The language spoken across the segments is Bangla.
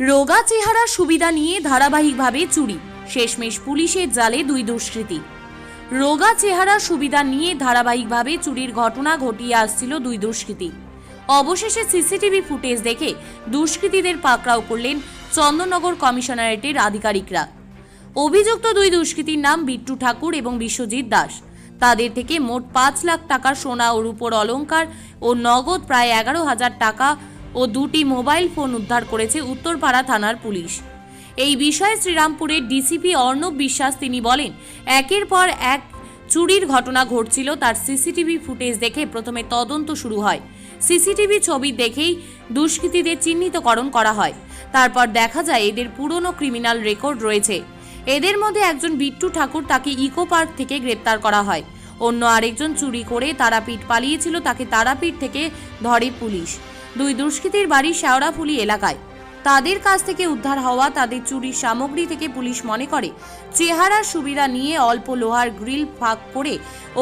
রোগা চেহারা সুবিধা নিয়ে ধারাবাহিকভাবে চুরি। শেষমেশ পুলিশের জালে দুই দুষ্কৃতী। রোগা চেহারা সুবিধা নিয়ে ধারাবাহিকভাবে চুরির ঘটনা ঘটিয়ে আসছিল দুই দুষ্কৃতী। অবশেষে সিসিটিভি ফুটেজ দেখে দুষ্কৃতীদের পাকড়াও করলেন চন্দননগর কমিশনারেটের আধিকারিকরা। অভিযুক্ত দুই দুষ্কৃতীর নাম বিট্টু ঠাকুর এবং বিশ্বজিৎ দাস। তাদের থেকে মোট পাঁচ লাখ টাকার সোনা ও রূপোর অলংকার ও নগদ প্রায় এগারো হাজার টাকা ও দুটি মোবাইল ফোন উদ্ধার করেছে উত্তরপাড়া থানার পুলিশ। এই বিষয়ে শ্রীরামপুরের ডিসিপি অর্ণব বিশ্বাস তিনি বলেন, একের পর এক চুরির ঘটনা ঘটছিল, তার সিসিটিভি ফুটেজ দেখে প্রথমে তদন্ত শুরু হয়। সিসিটিভি ছবি দেখেই দুষ্কৃতীদের চিহ্নিতকরণ করা হয়। তারপর দেখা যায় এদের পুরনো ক্রিমিনাল রেকর্ড রয়েছে। এদের মধ্যে একজন বিট্টু ঠাকুর তাকে ইকো পার্ক থেকে গ্রেপ্তার করা হয়। অন্য আরেকজন চুরি করে তারাপীঠ পালিয়েছিল, তাকে তারাপীঠ থেকে ধরে পুলিশ। দুই দুষ্কৃতীর বাড়ি শেওড়াফুলি এলাকায়। তাদের কাছ থেকে উদ্ধার হওয়া তাদের চুরির সামগ্রী থেকে পুলিশ মনে করে চেহারার সুবিধা নিয়ে অল্প লোহার গ্রিল ফাঁক করে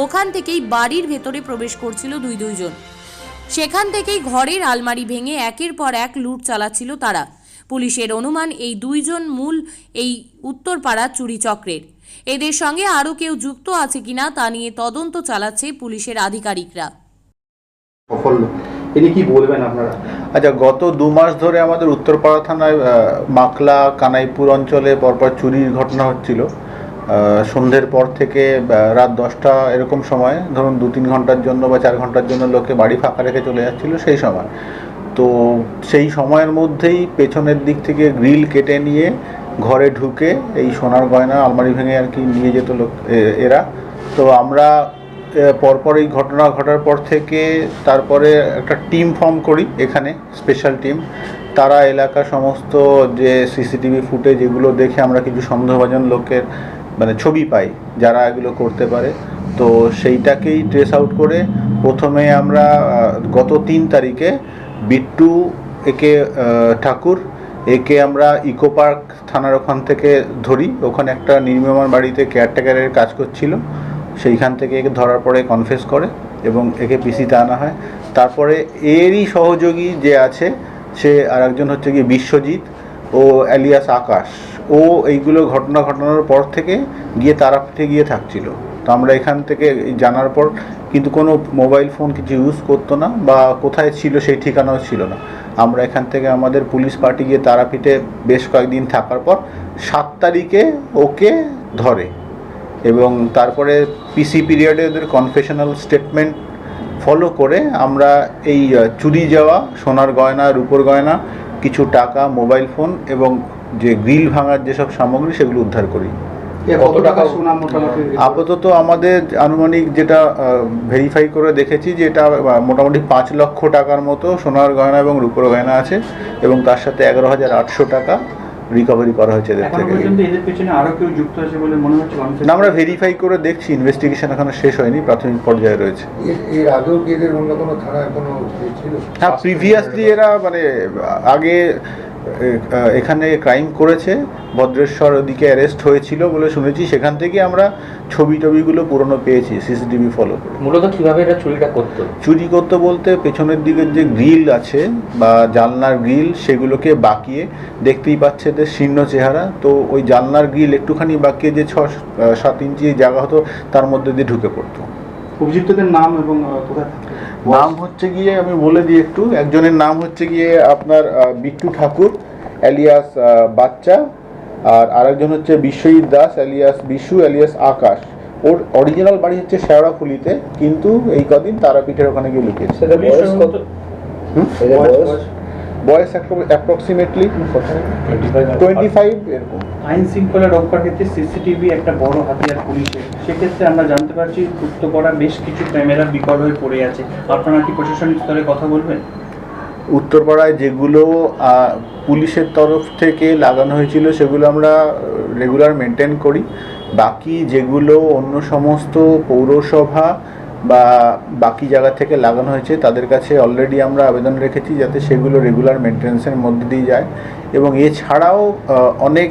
ওখান থেকেই বাড়ির ভেতরে প্রবেশ করছিল দুই দুইজন। সেখান থেকেই ঘরের আলমারি ভেঙে একের পর এক লুট চালাচ্ছিল তারা। পুলিশের অনুমান, এই দুইজন মূল এই উত্তরপাড়া চুরি চক্রের। এদের সঙ্গে আরও কেউ যুক্ত আছে কিনা তা নিয়ে তদন্ত চালাচ্ছে পুলিশের আধিকারিকরা। তিনি কি বলবেন আপনারা? আচ্ছা গত দু মাস ধরে আমাদের উত্তরপাড়া থানায় মাকলা কানাইপুর অঞ্চলে পরপর চুরির ঘটনা হচ্ছিল। সন্ধ্যের পর থেকে রাত দশটা এরকম সময়, ধরুন দু তিন ঘণ্টার জন্য বা চার ঘণ্টার জন্য লোকে বাড়ি ফাঁকা রেখে চলে যাচ্ছিল সেই সময়। তো সেই সময়ের মধ্যেই পেছনের দিক থেকে গ্রিল কেটে নিয়ে ঘরে ঢুকে এই সোনার গয়না, আলমারি ভেঙে আর কি নিয়ে যেত লোক এরা। তো আমরা পরপর এই ঘটনা ঘটার পর থেকে তারপরে একটা টিম ফর্ম করি এখানে স্পেশাল টিম তারা এলাকা সমস্ত যে সিসিটিভি ফুটেজ এগুলো দেখে আমরা কিছু সন্দেহভাজন লোকের মানে ছবি পাই, যারা এগুলো করতে পারে। তো সেইটাকেই ট্রেস আউট করে প্রথমে আমরা গত তিন তারিখে বিট্টু, একে ঠাকুর, একে আমরা ইকো পার্ক থানার ওখান থেকে ধরি। ওখানে একটা নির্মীয়মান বাড়িতে কেয়ারটেকারের কাজ করছিল। সেইখান থেকে একে ধরার পরে কনফেস করে এবং একে পিসিতে আনা হয়। তারপরে এরই সহযোগী যে আছে, সে আর একজন হচ্ছে গিয়ে বিশ্বজিৎ ও অ্যালিয়াস আকাশ। ও এইগুলো ঘটনা ঘটানোর পর থেকে গিয়ে তারাপীঠে গিয়ে থাকছিল। তো আমরা এখান থেকে জানার পর কিন্তু কোনো মোবাইল ফোন কিছু ইউজ করতো না বা কোথায় ছিল সেই ঠিকানাও ছিল না। আমরা এখান থেকে আমাদের পুলিশ পার্টি গিয়ে তারাপীঠে বেশ কয়েকদিন থাকার পর সাত তারিখে ওকে ধরে এবং তারপরে পিসি পিরিয়ডে ওদের কনফেশনাল স্টেটমেন্ট ফলো করে আমরা এই চুরি যাওয়া সোনার গয়না রূপোর গয়না কিছু টাকা মোবাইল ফোন এবং যে গ্রিল ভাঙার যেসব সামগ্রী সেগুলো উদ্ধার করি। কত টাকা আপাতত আমাদের আনুমানিক যেটা ভেরিফাই করে দেখেছি যে এটা মোটামুটি পাঁচ লক্ষ টাকার মতো সোনার গয়না এবং রূপোর গয়না আছে এবং তার সাথে এগারো হাজার আটশো টাকা রিকভারি করা হয়েছে এদের থেকে। এদের পেছনে আরও কেউ যুক্ত আছে বলে মনে হচ্ছে না আমরা ভেরিফাই করে দেখছি ইনভেস্টিগেশন এখনও শেষ হয়নি প্রাথমিক পর্যায়ে রয়েছে। এর আগেও কি এদের অন্য কোনো থানায় কোনো হ্যাঁ প্রিভিয়াসলি এরা মানে আগে এখানে ক্রাইম করেছে ভদ্রেশ্বর ওদিকে অ্যারেস্ট হয়েছিল বলে শুনেছি সেখান থেকে আমরা ছবি টবিগুলো পুরনো পেয়েছি সিসিটিভি ফলো করে। মূলত কীভাবে এটা চুরিটা করতো? চুরি করতো বলতে পেছনের দিকের যে গ্রিল আছে বা জানলার গ্রিল সেগুলোকে বাঁকিয়ে দেখতেই পাচ্ছে যে শীর্ণ চেহারা। তো ওই জানলার গ্রিল একটুখানি বাঁকিয়ে যে ছ সাত ইঞ্চি জায়গা হতো তার মধ্যে দিয়ে ঢুকে পড়তো। অভিযুক্তদের নাম এবং কোথায় নাম হচ্ছে গিয়ে আমি বলে দিই একটু একজনের নাম হচ্ছে গিয়ে আপনার বিট্টু ঠাকুর অ্যালিয়াস বাচ্চা আর আরেকজন হচ্ছে বিশ্বজিৎ দাস অ্যালিয়াস বিশু অ্যালিয়াস আকাশ। ওর অরিজিনাল বাড়ি হচ্ছে শেওড়াফুলিতে কিন্তু এই কদিন তারাপীঠের ওখানে গিয়ে লুকিয়েছে। বয়স অ্যাপ্রক্সিমেটলি টোয়েন্টি ফাইভ এরকম। আইন শৃঙ্খলা রক্ষার ক্ষেত্রে সিসিটিভি একটা বড় হাতিয়ার পুলিশের। সেক্ষেত্রে আমরা জানতে পারছি যুক্ত করা বেশ কিছু ক্যামেরা বিকল হয়ে পড়ে আছে। আপনারা কি প্রশাসনিক স্তরে কথা বলবেন? উত্তরপাড়ায় যেগুলো পুলিশের তরফ থেকে লাগানো হয়েছিল সেগুলো আমরা রেগুলার মেনটেন করি। বাকি যেগুলো অন্য সমস্ত পৌরসভা বা বাকি জায়গা থেকে লাগানো হয়েছে তাদের কাছে অলরেডি আমরা আবেদন রেখেছি যাতে সেগুলো রেগুলার মেনটেন্সের মধ্যে দিয়ে যায়। এবং এছাড়াও অনেক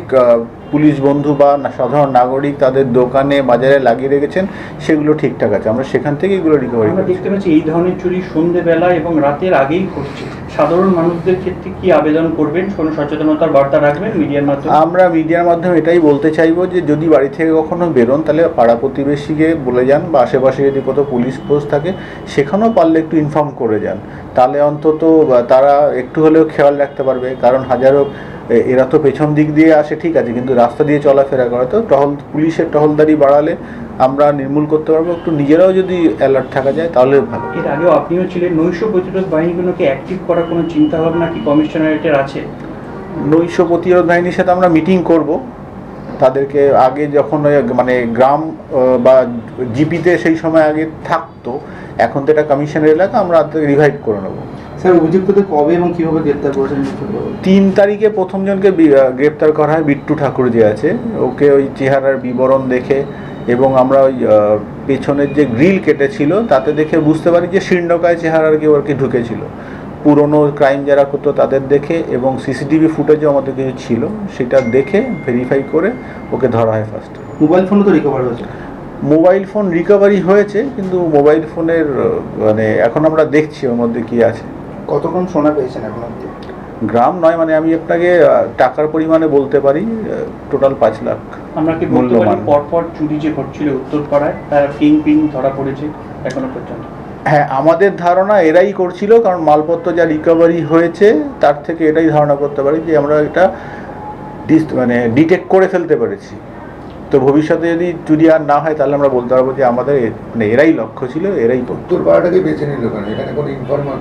পুলিশ বন্ধু বা সাধারণ নাগরিক তাদের দোকানে বাজারে লাগিয়ে রেখেছেন সেগুলো ঠিকঠাক আছে। আমরা সেখান থেকে এগুলো রিকভারি দেখতে পাচ্ছি এই ধরনের চুরি সন্ধ্যেবেলা এবং রাতের আগেই ঘটছে। সাধারণ মানুষদের ক্ষেত্রে কি আবেদন করবেন? কোনো সচেতনতার বার্তা রাখবেন মিডিয়ার মাধ্যমে। আমরা মিডিয়ার মাধ্যমে এটাই বলতে চাইব যে, যদি বাড়ি থেকে কখনো বেরোন, তাহলে পাড়া প্রতিবেশীকে বলে যান বা আশেপাশে যদি কোথাও পুলিশ পোস্ট থাকে, সেখানেও পারলে একটু ইনফর্ম করে যান। তাহলে অন্তত তারা একটু হলেও খেয়াল রাখতে পারবে। কারণ হাজারো, এ- এরা তো পেছন দিক দিয়ে আসে, ঠিক আছে, কিন্তু রাস্তা দিয়ে চলাফেরা করে। তো টহল, পুলিশের টহলদারি বাড়ালে আমরা নির্মূল করতে পারব। একটু নিজেরাও যদি অ্যালার্ট থাকা যায় তাহলে ভালো। এর আগেও আপনিও ছিলেন নৈশ প্রতিরোধ বাহিনীগুলোকে অ্যাক্টিভ করার কোনো চিন্তা ভাবনা কি কমিশনারেটের আছে? নৈশ প্রতিরোধ বাহিনীর সাথে আমরা মিটিং করব। তাদেরকে আগে যখন ওই মানে গ্রাম বা জিপিতে সেই সময় আগে থাকতো এখন তো এটা কমিশনের এলাকা আমরা রিভাইভ করে নেব। স্যার অভিযুক্তদের কবে এবং কীভাবে গ্রেপ্তার করেছেন তিন তারিখে প্রথম জনকে গ্রেপ্তার করা হয় বিট্টু ঠাকুর যে আছে। ওকে ওই চেহারার বিবরণ দেখে এবং আমরা ওই পেছনের যে গ্রিল কেটেছিল তাতে দেখে বুঝতে পারি যে শীর্ণকায় চেহারার কেউ আর কি ঢুকেছিল। পুরনো ক্রাইম যারা করতো তাদের দেখে এবং সিসিটিভি ফুটেজও আমাদের কিছু ছিল সেটা দেখে ভেরিফাই করে ওকে ধরা হয় ফার্স্ট মোবাইল ফোনও তো রিকভার হয়েছে। মোবাইল ফোন রিকভারি হয়েছে কিন্তু মোবাইল ফোনের মানে এখন আমরা দেখছি ওর মধ্যে কি আছে। কত গ্রাম সোনা পেয়েছেন এখন গ্রাম নয় মানে আমি আপনাকে টাকার পরিমাণে বলতে পারি টোটাল পাঁচ লাখ আমরা কি বলতে পারি পরপর চুরি যে ঘটছিল উত্তরপাড়ায় তার কিং পিং ধরা পড়েছে এখনও পর্যন্ত? হ্যাঁ আমাদের ধারণা এরাই করছিল কারণ মালপত্র যা রিকভারি হয়েছে তার থেকে এটাই ধারণা করতে পারি যে আমরা এটা মানে ডিটেক্ট করে ফেলতে পেরেছি। তো ভবিষ্যতে যদি চুরি আর না হয় তাহলে আমরা বলতে পারব যে আমাদের মানে এরাই লক্ষ্য ছিল এরাই করতো উত্তর পাড়াটাকে বেছে নিল কেন? এখানে কোনো ইনফরমার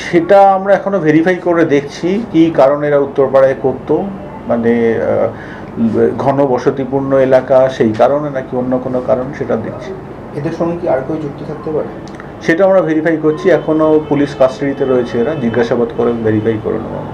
সেটা আমরা এখনও ভেরিফাই করে দেখছি কি কারণে এরা উত্তরপাড়ায় করতো মানে ঘন বসতিপূর্ণ এলাকা সেই কারণে নাকি অন্য কোনো কারণ সেটা দেখছি। এদের সঙ্গে কি আর কেউ যুক্ত থাকতে পারে? সেটা আমরা ভেরিফাই করছি এখনও পুলিশ কাস্টাডিতে রয়েছে এরা জিজ্ঞাসাবাদ করে ভেরিফাই করে নেওয়া।